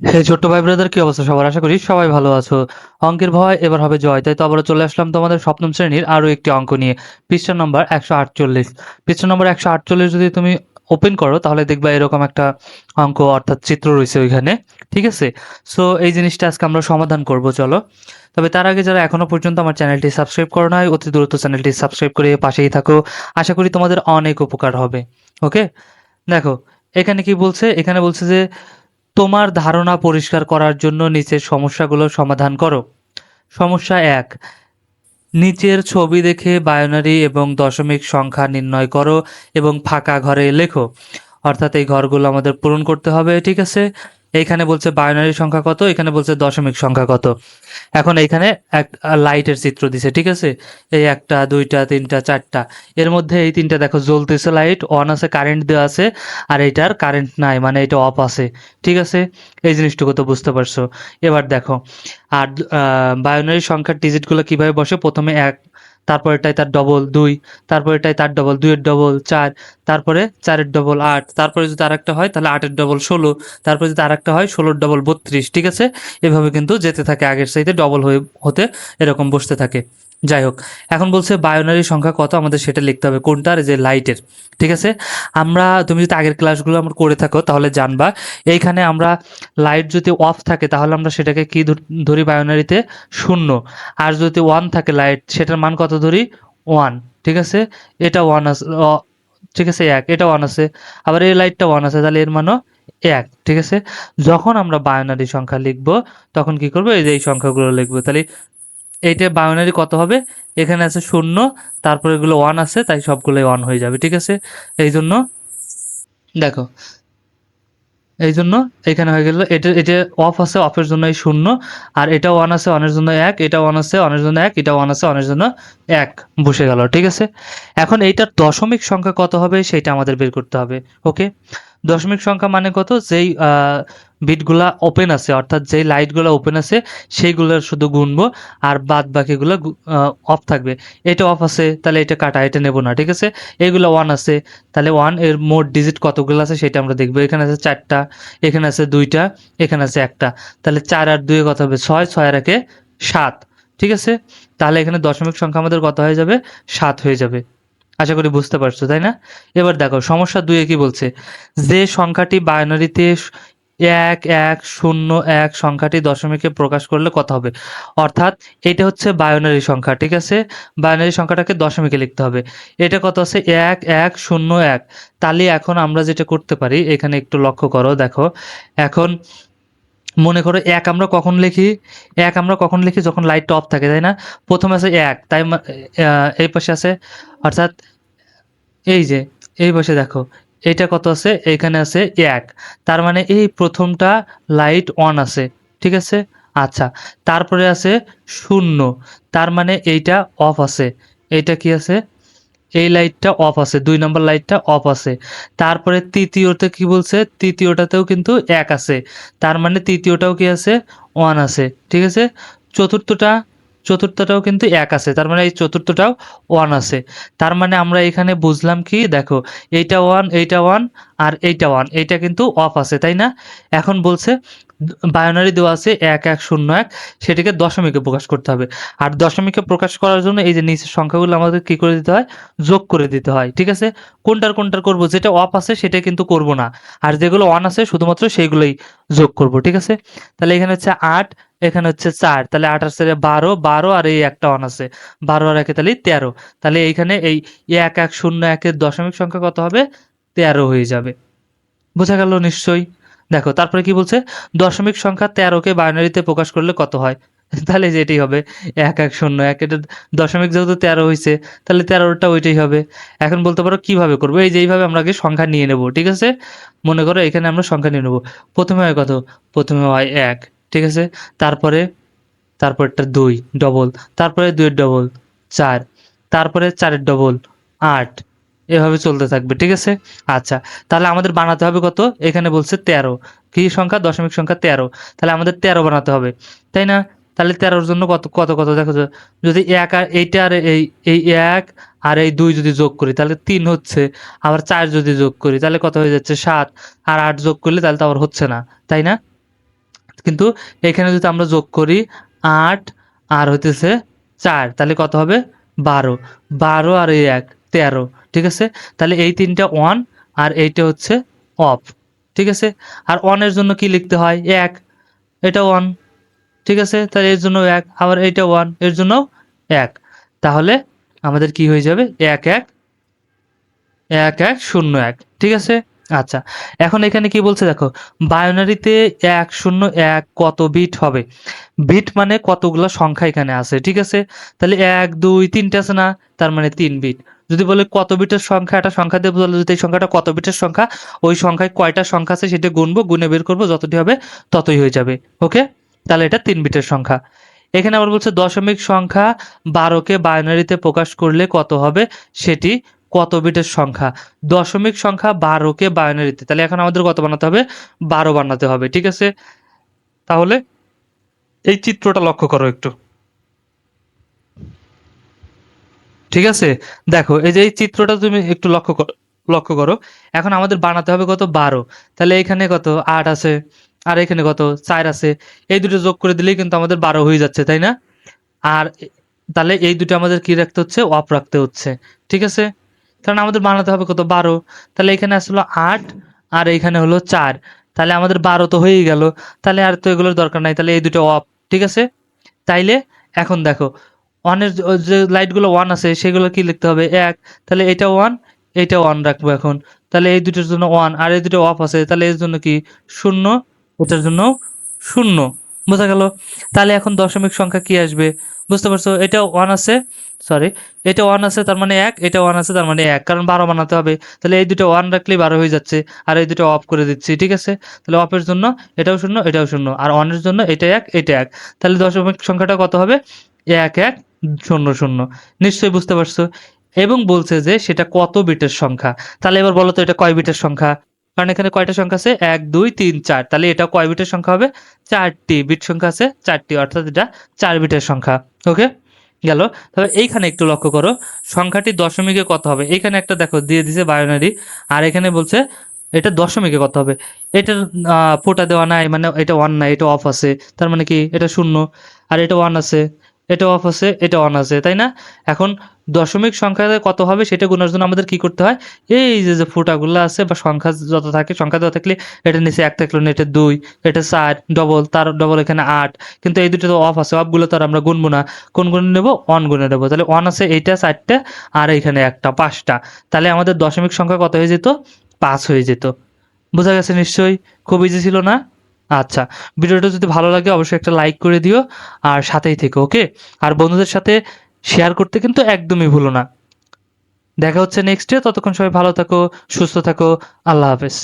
হে ছোট্ট ভাই ব্রাদার কি অবস্থা সবার? আশা করি সবাই ভালো আছো। অঙ্কের ভয় এবার হবে জয়। তাই তো আবার চলে আসলাম তোমাদের সপ্তম শ্রেণির আরও একটি অঙ্ক নিয়ে। পৃষ্ঠা নম্বর একশো আটচল্লিশ। পৃষ্ঠা নম্বর একশো আটচল্লিশ যদি তুমি ওপেন করো, তাহলে দেখবা এরকম একটা অঙ্ক অর্থাৎ চিত্র রয়েছে ওইখানে। ঠিক আছে? সো এই জিনিসটা আজকে আমরা সমাধান করব, চলো। তবে তার আগে যারা এখনও পর্যন্ত আমার চ্যানেলটি সাবস্ক্রাইব করো নাই, অতি দ্রুত চ্যানেলটি সাবস্ক্রাইব করে পাশেই থাকো। আশা করি তোমাদের অনেক উপকার হবে। ওকে দেখো, এখানে কি বলছে? এখানে বলছে যে তোমার ধারণা পরিষ্কার করার জন্য নিচের সমস্যাগুলো সমাধান করো। সমস্যা এক, নিচের ছবি দেখে বায়োনারি এবং দশমিক সংখ্যা নির্ণয় করো এবং ফাঁকা ঘরে লেখো। অর্থাৎ এই ঘরগুলো আমাদের পূরণ করতে হবে, ঠিক আছে? এইখানে বলছে বায়োনারি সংখ্যা কত, এখানে বলছে দশমিক সংখ্যা কত। এখন এইখানে এক লাইটের চিত্র দিছে, ঠিক আছে? এই একটা, দুইটা, তিনটা, চারটা। এর মধ্যে এই তিনটা দেখো, জ্বলতেছে লাইট অন আছে কারেন্ট দেওয়া আছে, আর এইটার কারেন্ট নাই মানে এটা অফ আছে, ঠিক আছে? এই জিনিসটুকু তো বুঝতে পারছ। এবার দেখো, আর বায়োনারি সংখ্যার ডিজিটগুলো কীভাবে বসে? প্রথমে এক তারপরেটাই তার ডবল দুই তারপরেটাই তার ডবল দুইয়ের ডবল চার, তারপরে চারের ডবল আট, তারপরে যদি আর একটা হয় তাহলে আটের ডবল ষোলো, তারপরে যদি আর একটা হয় ষোলোর ডবল বত্রিশ, ঠিক আছে? এভাবে কিন্তু যেতে থাকে আগের চাইতে ডবল হয়ে, হতে এরকম বসতে থাকে। যাই হোক এখন বলছে বায়োনারি সংখ্যা কত? আমাদের সেটা লিখতে হবে। কোনটার যে লাইটের। ঠিক আছে? আমরা, তুমি যদি আগের ক্লাসগুলো আমরা করে থাকো, তাহলে জানবা। এইখানে আমরা লাইট যদি অফ থাকে, তাহলে আমরা সেটাকে কি ধরি বায়োনারিতে শূন্য। আর যদি ওয়ান থাকে লাইট, সেটার মান কত ধরি? ওয়ান। ঠিক আছে? এটা ওয়ান আছে ঠিক আছে, এক। এটা ওয়ান আছে। আবার এই লাইটটা ওয়ান আছে, তাহলে এর মানও এক। ঠিক আছে? যখন আমরা বায়োনারি সংখ্যা লিখব, তখন কি করব? এই যে এই সংখ্যাগুলো লিখব। তাহলে এইটা বায়োনারি কত হবে? এখানে আছে শূন্য, তারপরে এগুলো ওয়ান আছে, তাই সবগুলোই ওয়ান হয়ে যাবে, ঠিক আছে? এই জন্য দেখো এই জন্য এখানে হয়ে গেল, এটা এটা অফ আছে অফের জন্য এই শূন্য, আর এটা ওয়ান আছে ওয়ানের জন্য এক, এটা ওয়ান আছে ওয়ানের জন্য এক, এটা ওয়ান আছে ওয়ানের জন্য এক, বসে গেল, ঠিক আছে? এখন এইটার দশমিক সংখ্যা কত হবে সেটা আমাদের বের করতে হবে ওকে দশমিক সংখ্যা মানে কত? যেই বিটগুলা ওপেন আছে, অর্থাৎ যেই লাইটগুলো ওপেন আছে, সেইগুলোর শুধু গুনবো, আর বাদ বাকিগুলো অফ থাকবে। এটা অফ আছে, তাহলে এটা কাটা, এটা নেব না, ঠিক আছে? এগুলো ওয়ান আছে, তাহলে ওয়ানের মোট ডিজিট কতগুলো আছে সেটা আমরা দেখব। এখানে আছে চারটা, এখানে আছে দুইটা, এখানে আছে একটা। তাহলে চার আর দুয়ে কত হবে? ছয় ছয় আর একে সাত, ঠিক আছে? তাহলে এখানে দশমিক সংখ্যা আমাদের কত হয়ে যাবে? সাত হয়ে যাবে। আশা করি বুঝতে পারছ, তাই না? এবার দেখো, সমস্যা দুয়ে কি বলছে। যে সংখ্যাটি বাইনারিতে এক এক, শূন্য, এক সংখ্যাটি দশমিকে প্রকাশ করলে কত হবে? অর্থাৎ এটা হচ্ছে বায়োনারি সংখ্যা, ঠিক আছে? বায়োনারি সংখ্যাটাকে দশমিকে লিখতে হবে। এটা কত আছে? এক এক, শূন্য, এক। তাহলে এখন আমরা যেটা করতে পারি, এখানে একটু লক্ষ্য করো, দেখো। এখন মনে করো এক আমরা কখন লিখি? এক আমরা কখন লিখি যখন লাইটটা অফ থাকে, তাই না? প্রথমে আছে এক, তাই এই পাশে আছে, অর্থাৎ এই যে, এই পাশে দেখো এটা কত আছে? এখানে আছে এক। তার মানে এই প্রথমটা লাইট অন আছে, ঠিক আছে? আচ্ছা তারপরে আছে শূন্য, তার মানে এইটা অফ আছে। এইটা কি আছে? এই লাইটটা অফ আছে, দুই নম্বর লাইটটা অফ আছে। তারপরে তৃতীয়তে কি বলছে? তৃতীয়টাতেও কিন্তু এক আছে। তার মানে তৃতীয়টাও কি আছে? ওয়ান আছে, ঠিক আছে? চতুর্থটা, চতুর্থটাও কিন্তু এক আছে। তার মানে এই চতুর্থটাও ওয়ান আছে। তার মানে আমরা এখানে বুঝলাম কি? দেখো, এইটা ওয়ান এইটা ওয়ান, আর এইটা ওয়ান। এইটা কিন্তু অফ আছে, তাই না? এখন বলছে বায়োনারি দেওয়া আছে এক এক, শূন্য, এক। সেটাকে দশমিকে প্রকাশ করতে হবে। আর দশমিকে প্রকাশ করার জন্য এই যে নিচের সংখ্যাগুলো আমাদের কি করে দিতে হয়? যোগ করে দিতে হয়, ঠিক আছে? কোনটার কোনটার করব? যেটা অফ আছে সেটা কিন্তু করব না। আর যেগুলো অন আছে শুধুমাত্র সেইগুলোই যোগ করব, ঠিক আছে? তাহলে এখানে হচ্ছে আট, এখানে হচ্ছে চার। তাহলে আট আর চারে বারো বারো আর এই একটা অন আছে। বারো আর একে তাহলে তেরো। তাহলে এইখানে এই এক এক, শূন্য, একের দশমিক সংখ্যা কত হবে? তেরো হয়ে যাবে। বোঝা গেল নিশ্চয়ই? দেখো, তারপরে কি বলছে? দশমিক সংখ্যা তেরোকে বাইনারিতে প্রকাশ করলে কত হয়? তাহলে যেটাই হবে, এক এক, শূন্য, এক, এটা দশমিক যেহেতু তেরো হয়েছে তাহলে তেরোটা ওইটাই হবে। এখন বলতে পারো কীভাবে করব? এই যে এইভাবে আমরা আগে সংখ্যা নিয়ে নেব, ঠিক আছে? মনে করো এখানে আমরা সংখ্যা নিয়ে নেব। প্রথমে হয় কত? প্রথমে হয় এক, ঠিক আছে? তারপরে, তারপরটা দুই ডবল তারপরে দুইয়ের ডবল চার, তারপরে চারের ডবল আট এভাবে চলতে থাকবে, ঠিক আছে? আচ্ছা তাহলে আমাদের বানাতে হবে কত? এখানে বলছে তেরো। কি সংখ্যা? দশমিক সংখ্যা তেরো। তাহলে আমাদের তেরো বানাতে হবে, তাই না? তাহলে তেরোর জন্য কত কত কত? দেখো যদি এক আর এইটা আর এই এই এক আর এই দুই যদি যোগ করি, তাহলে তিন হচ্ছে। আবার চার যদি যোগ করি, তাহলে কত হয়ে যাচ্ছে? সাত। আর আট যোগ করলে তাহলে তো আবার হচ্ছে না, তাই না? কিন্তু এখানে যদি আমরা যোগ করি আট, আর হইতেছে চার, তাহলে কত হবে? বারো। বারো আর এই এক, তেরো। ঠিক আছে? তাহলে এই তিনটা ওয়ান আর এইটা হচ্ছে অফ ঠিক আছে? আর অনের জন্য কি লিখতে হয়? এক, এটা ওয়ান ঠিক আছে? তাহলে এর জন্য এক, আবার এইটা ওয়ানের জন্য এক। তাহলে আমাদের কি হয়ে যাবে? এক এক এক এক, শূন্য, এক, ঠিক আছে? আচ্ছা এখন এখানে কি বলছে দেখো? বায়োনারিতে এক, শূন্য, এক, কত বিট হবে? বিট মানে কতগুলো সংখ্যা এখানে আছে, ঠিক আছে? তাহলে এক, দুই, তিনটে আছে না? তার মানে তিন বিট যদি বলে কত বিটের সংখ্যা, একটা সংখ্যা দিয়ে বলে যদি এই সংখ্যাটা কত বিটের সংখ্যা, ওই সংখ্যায় কয়টা সংখ্যা আছে সেটা গুনবো, গুনে বের করব, যতটি হবে ততই হয়ে যাবে ওকে তাহলে এটা তিন বিটের সংখ্যা। এখানে আবার বলছে দশমিক সংখ্যা বারোকে বাইনারিতে প্রকাশ করলে কত হবে? সেটি কত বিটের সংখ্যা? দশমিক সংখ্যা বারোকে বাইনারিতে, তাহলে এখন আমাদের কত বানাতে হবে? বারো বানাতে হবে, ঠিক আছে? তাহলে এই চিত্রটা লক্ষ্য করো একটু। ঠিক আছে? দেখো, এই যে এই চিত্রটা তুমি একটু লক্ষ্য করো লক্ষ্য করো। এখন আমাদের বানাতে হবে কত? বারো। তাহলে এখানে কত? আট আছে। আর এখানে কত? চার আছে। এই দুটো যোগ করে দিলেই কিন্তু আমাদের বারো হয়ে যাচ্ছে, তাই না? আর তাহলে এই দুটো আমাদের কি রাখতে হচ্ছে? অফ রাখতে হচ্ছে। ঠিক আছে? কারণ আমাদের বানাতে হবে কত? বারো। তাহলে এখানে আসলো আট, আর এইখানে হলো চার। তাহলে আমাদের বারো তো হয়েই গেল। তাহলে আর তো এগুলোর দরকার নাই। তাহলে এই দুটো অফ। ঠিক আছে? তাইলে এখন দেখো ওয়ানের যে লাইটগুলো ওয়ান আছে, সেগুলো কি লিখতে হবে? এক। তাহলে এটা ওয়ান এটা ওয়ান রাখব এখন। তাহলে এই দুটোর জন্য ওয়ান আর এই দুটো অফ আছে, তাহলে এর জন্য কি? শূন্য। এটার জন্য শূন্য। বোঝা গেল? তাহলে এখন দশমিক সংখ্যা কি আসবে? বুঝতে পারছ? এটা ওয়ান আছে সরি এটা ওয়ান আছে, তার মানে এক, এটা ওয়ান আছে, তার মানে এক, কারণ বারো বানাতে হবে। তাহলে এই দুটো ওয়ান রাখলেই বারো হয়ে যাচ্ছে, আর এই দুটো অফ করে দিচ্ছি, ঠিক আছে? তাহলে অফের জন্য এটাও শূন্য এটাও শূন্য, আর ওয়ানের জন্য এটা এক এটা এক। তাহলে দশমিক সংখ্যাটা কত হবে? এক এক। শূন্য শূন্য। নিশ্চয়ই বুঝতে পারছ। এবং বলছে যে সেটা কত বিটের সংখ্যা? তাহলে এবার বলো তো এটা কয় বিটের সংখ্যা? কারণ এখানে কয়টা সংখ্যা আছে? এক দুই তিন চার। তাহলে এটা কয় বিটের সংখ্যা হবে? চারটি বিট সংখ্যা আছে চারটি। অর্থাৎ এটা চার বিটের সংখ্যা। ওকে? গেল। তবে এইখানে একটু লক্ষ্য করো। সংখ্যাটি দশমিকে কত হবে? এখানে একটা দেখো দিয়ে দিছে বায়োনারি আর এখানে বলছে এটা দশমিকে কত হবে? আহ, ফোঁটা দেওয়া নাই মানে এটা ওয়ান নাই এটা অফ আছে। তার মানে কি? এটা শূন্য। আর এটা ওয়ান আছে। এটা অফ আছে, এটা অন আছে, তাই না? এখন দশমিক সংখ্যা কত হবে সেটা গুণার জন্য আমাদের কি করতে হয়? এই যে যে ফোঁটাগুলো আছে বা সংখ্যা যত থাকে, সংখ্যা দেওয়া থাকলে এটা নিচে এক থাকল না এটা দুই, এটা চার ডবল তার ডবল এখানে আট। কিন্তু এই দুটো তো অফ আছে অফগুলো তো আর আমরা গুনবো না। কোন গুণে নেব? অন গুণে নেব। তাহলে অন আছে এইটা, চারটা, আর এইখানে একটা, পাঁচটা। তাহলে আমাদের দশমিক সংখ্যা কত হয়ে যেত? পাঁচ হয়ে যেত। বোঝা গেছে নিশ্চয়ই? খুব ইজি ছিল না? আচ্ছা ভিডিওটা যদি ভালো লাগে অবশ্যই একটা লাইক করে দিও আর সাথেই থেকো, ওকে? আর বন্ধুদের সাথে শেয়ার করতে কিন্তু একদমই ভুলো না। দেখা হচ্ছে নেক্সট ডে ততক্ষণ সবাই ভালো থাকো, সুস্থ থাকো, আল্লাহ হাফেজ।